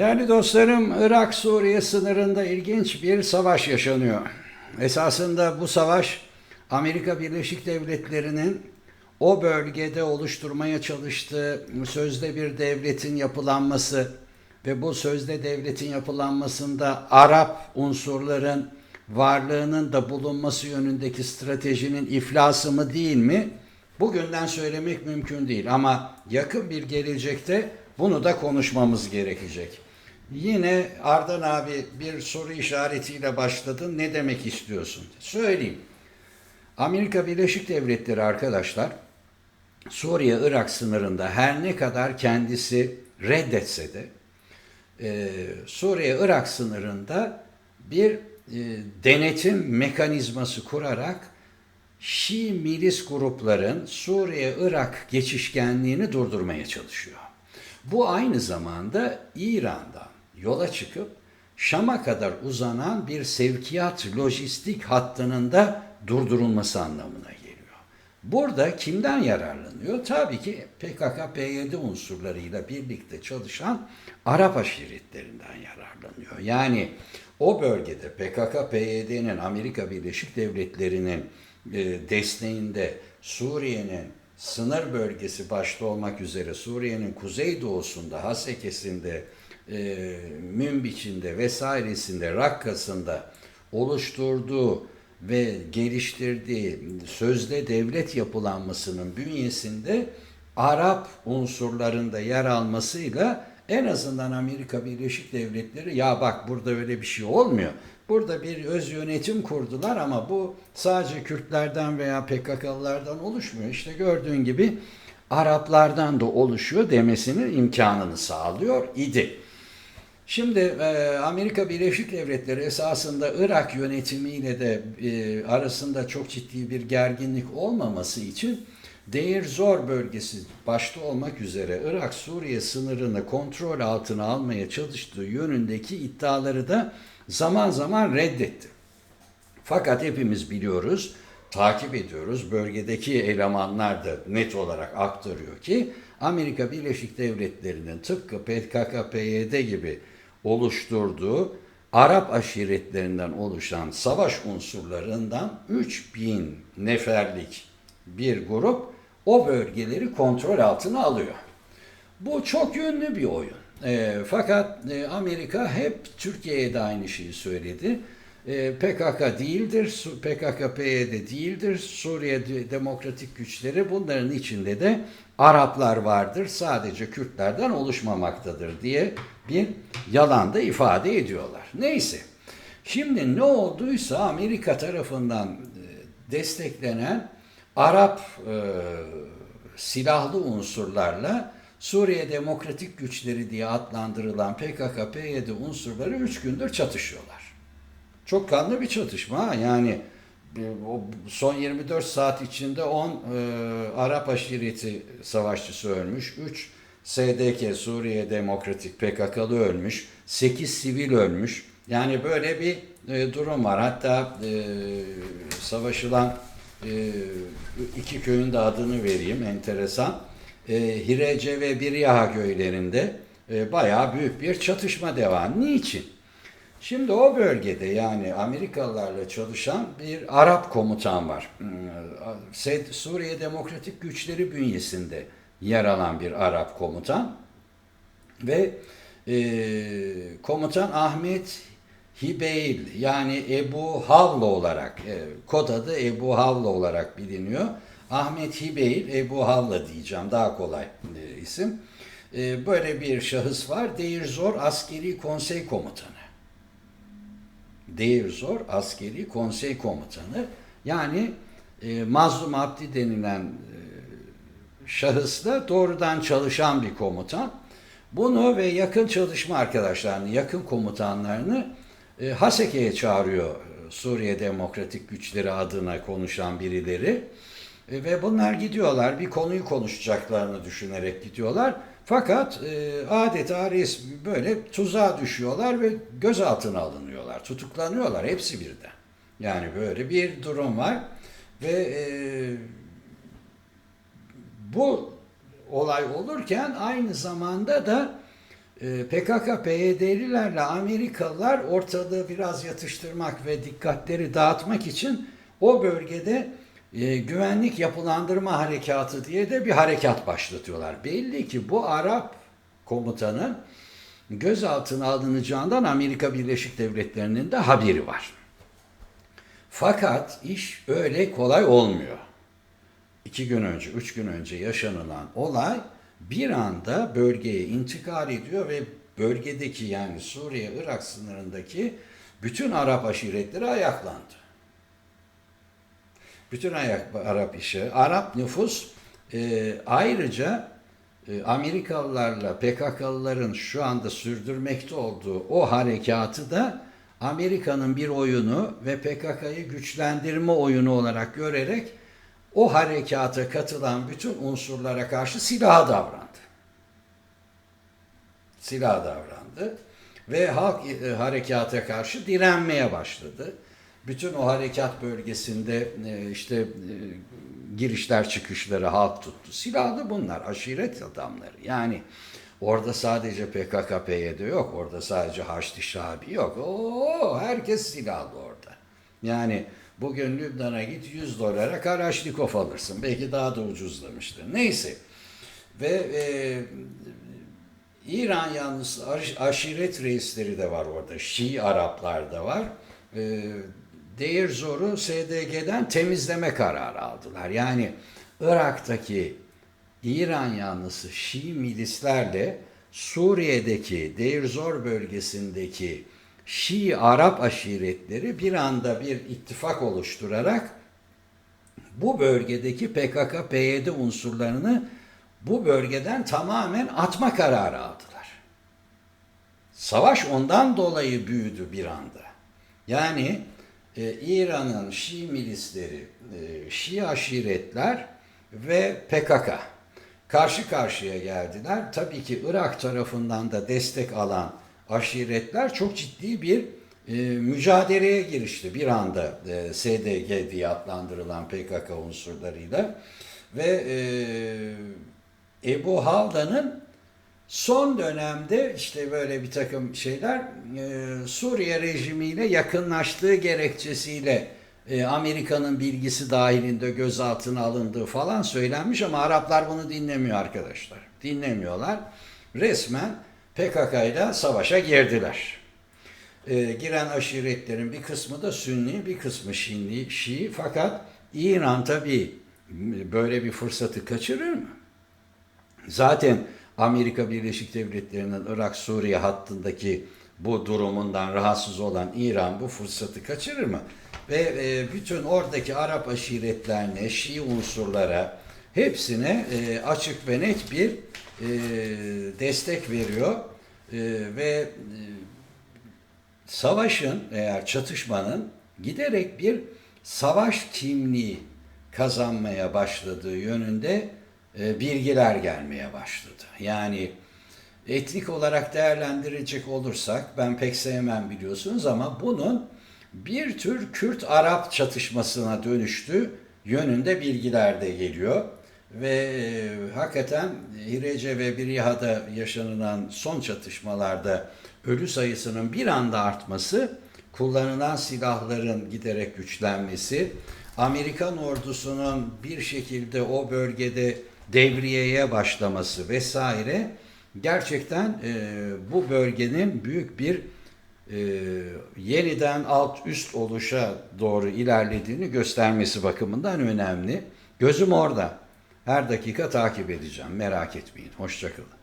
Değerli dostlarım, Irak-Suriye sınırında ilginç bir savaş yaşanıyor. Esasında bu savaş Amerika Birleşik Devletleri'nin o bölgede oluşturmaya çalıştığı sözde bir devletin yapılanması ve bu sözde devletin yapılanmasında Arap unsurların varlığının da bulunması yönündeki stratejinin iflası mı değil mi? Bugünden söylemek mümkün değil ama yakın bir gelecekte bunu da konuşmamız gerekecek. Yine Ardan abi bir soru işaretiyle başladın. Ne demek istiyorsun? Söyleyeyim. Amerika Birleşik Devletleri arkadaşlar Suriye-Irak sınırında her ne kadar kendisi reddetse de e, Suriye-Irak sınırında bir e, denetim mekanizması kurarak Şii milis grupların Suriye-Irak geçişkenliğini durdurmaya çalışıyor. Bu aynı zamanda İran'dan yola çıkıp Şam'a kadar uzanan bir sevkiyat lojistik hattının da durdurulması anlamına geliyor. Burada kimden yararlanıyor? Tabii ki PKK-PYD unsurlarıyla birlikte çalışan Arap aşiretlerinden yararlanıyor. Yani o bölgede PKK-PYD'nin Amerika Birleşik Devletleri'nin e, desteğinde Suriye'nin sınır bölgesi başta olmak üzere Suriye'nin kuzeydoğusunda, Hasekes'inde, e, Münbiç'inde vesairesinde, Rakkas'ında oluşturduğu ve geliştirdiği sözde devlet yapılanmasının bünyesinde Arap unsurlarında yer almasıyla en azından Amerika Birleşik Devletleri ya bak burada öyle bir şey olmuyor. Burada bir öz yönetim kurdular ama bu sadece Kürtlerden veya PKK'lılardan oluşmuyor. İşte gördüğün gibi Araplardan da oluşuyor demesinin imkanını sağlıyor idi. Şimdi e, Amerika Birleşik Devletleri esasında Irak yönetimiyle de e, arasında çok ciddi bir gerginlik olmaması için Deir Zor bölgesi başta olmak üzere Irak-Suriye sınırını kontrol altına almaya çalıştığı yönündeki iddiaları da zaman zaman reddetti. Fakat hepimiz biliyoruz, takip ediyoruz. Bölgedeki elemanlar da net olarak aktarıyor ki Amerika Birleşik Devletleri'nin tıpkı PKK-PYD gibi oluşturduğu Arap aşiretlerinden oluşan savaş unsurlarından 3000 neferlik bir grup o bölgeleri kontrol altına alıyor. Bu çok yönlü bir oyun. E, fakat e, Amerika hep Türkiye'ye de aynı şeyi söyledi. E, PKK değildir, PKK-PYD değildir, Suriye Demokratik Güçleri bunların içinde de Araplar vardır, sadece Kürtlerden oluşmamaktadır diye bir yalan da ifade ediyorlar. Neyse, şimdi ne olduysa Amerika tarafından e, desteklenen Arap e, silahlı unsurlarla Suriye Demokratik Güçleri diye adlandırılan PKK-PYD unsurları üç gündür çatışıyorlar. Çok kanlı bir çatışma. Yani o son 24 saat içinde 10 e, Arap aşireti savaşçısı ölmüş. 3 SDK Suriye Demokratik PKK'lı ölmüş. 8 sivil ölmüş. Yani böyle bir e, durum var. Hatta e, savaşılan e, iki köyün de adını vereyim enteresan. E, Hirece ve Biryaha köylerinde e, bayağı büyük bir çatışma devam. Niçin? Şimdi o bölgede yani Amerikalılarla çalışan bir Arap komutan var. Hmm, Suriye Demokratik Güçleri bünyesinde yer alan bir Arap komutan ve e, komutan Ahmet Hibeyl yani Ebu Havlo olarak e, kod adı Ebu Havlo olarak biliniyor. Ahmet Hibeyl Ebu Havla diyeceğim daha kolay e, isim. E, böyle bir şahıs var. Deir Zor Askeri Konsey Komutanı. Deir Zor Askeri Konsey Komutanı. Yani e, Mazlum Abdi denilen e, şahısla doğrudan çalışan bir komutan. Bunu ve yakın çalışma arkadaşlarını, yakın komutanlarını e, Haseke'ye çağırıyor Suriye Demokratik Güçleri adına konuşan birileri. E, ve bunlar gidiyorlar, bir konuyu konuşacaklarını düşünerek gidiyorlar. Fakat e, adeta resmi böyle tuzağa düşüyorlar ve gözaltına alınıyorlar, tutuklanıyorlar hepsi birden. Yani böyle bir durum var ve e, bu olay olurken aynı zamanda da e, PKK, PYD'lilerle Amerikalılar ortalığı biraz yatıştırmak ve dikkatleri dağıtmak için o bölgede e, güvenlik yapılandırma harekatı diye de bir harekat başlatıyorlar. Belli ki bu Arap komutanın gözaltına alınacağından Amerika Birleşik Devletleri'nin de haberi var. Fakat iş öyle kolay olmuyor. İki gün önce, üç gün önce yaşanılan olay bir anda bölgeye intikal ediyor ve bölgedeki yani Suriye-Irak sınırındaki bütün Arap aşiretleri ayaklandı. Bütün ayak, Arap işi. Arap nüfus e, ayrıca e, Amerikalılarla PKK'lıların şu anda sürdürmekte olduğu o harekatı da Amerika'nın bir oyunu ve PKK'yı güçlendirme oyunu olarak görerek o harekata katılan bütün unsurlara karşı silaha davrandı. Silaha davrandı ve halk e, harekata karşı direnmeye başladı. Bütün o harekat bölgesinde e, işte e, girişler çıkışları halk tuttu. Silahlı bunlar, aşiret adamları. Yani orada sadece PKK, PYD yok, orada sadece Haçlı Şabi yok. Oo, herkes silahlı orada. Yani bugün Lübnan'a git 100 dolara Karaşnikov alırsın. Belki daha da ucuzlamıştır. Neyse. Ve e, İran yalnız aş- aşiret reisleri de var orada. Şii Araplar da var. E, Deir Zor'u SDG'den temizleme kararı aldılar. Yani Irak'taki İran yanlısı Şii milislerle Suriye'deki Deir Zor bölgesindeki Şii Arap aşiretleri bir anda bir ittifak oluşturarak bu bölgedeki PKK, PYD unsurlarını bu bölgeden tamamen atma kararı aldılar. Savaş ondan dolayı büyüdü bir anda. Yani e, İran'ın Şii milisleri, e, Şii aşiretler ve PKK karşı karşıya geldiler. Tabii ki Irak tarafından da destek alan aşiretler çok ciddi bir e, mücadeleye girişti bir anda e, SDG diye adlandırılan PKK unsurlarıyla ve e, Ebu Halda'nın son dönemde işte böyle bir takım şeyler e, Suriye rejimiyle yakınlaştığı gerekçesiyle e, Amerika'nın bilgisi dahilinde gözaltına alındığı falan söylenmiş ama Araplar bunu dinlemiyor arkadaşlar. Dinlemiyorlar. Resmen PKK ile savaşa girdiler. E, giren aşiretlerin bir kısmı da Sünni, bir kısmı Şii, Şii. Fakat İran tabii böyle bir fırsatı kaçırır mı? Zaten Amerika Birleşik Devletleri'nin Irak-Suriye hattındaki bu durumundan rahatsız olan İran bu fırsatı kaçırır mı? Ve e, bütün oradaki Arap aşiretlerine, Şii unsurlara hepsine e, açık ve net bir e, destek veriyor E, ve e, savaşın eğer çatışmanın giderek bir savaş kimliği kazanmaya başladığı yönünde e, bilgiler gelmeye başladı. Yani etnik olarak değerlendirecek olursak ben pek sevmem biliyorsunuz ama bunun bir tür Kürt-Arap çatışmasına dönüştü yönünde bilgiler de geliyor. Ve e, hakikaten Hirece ve Biriha'da yaşanılan son çatışmalarda ölü sayısının bir anda artması, kullanılan silahların giderek güçlenmesi, Amerikan ordusunun bir şekilde o bölgede devriyeye başlaması vesaire gerçekten e, bu bölgenin büyük bir e, yeniden alt üst oluşa doğru ilerlediğini göstermesi bakımından önemli. Gözüm orada. Her dakika takip edeceğim. Merak etmeyin. Hoşçakalın.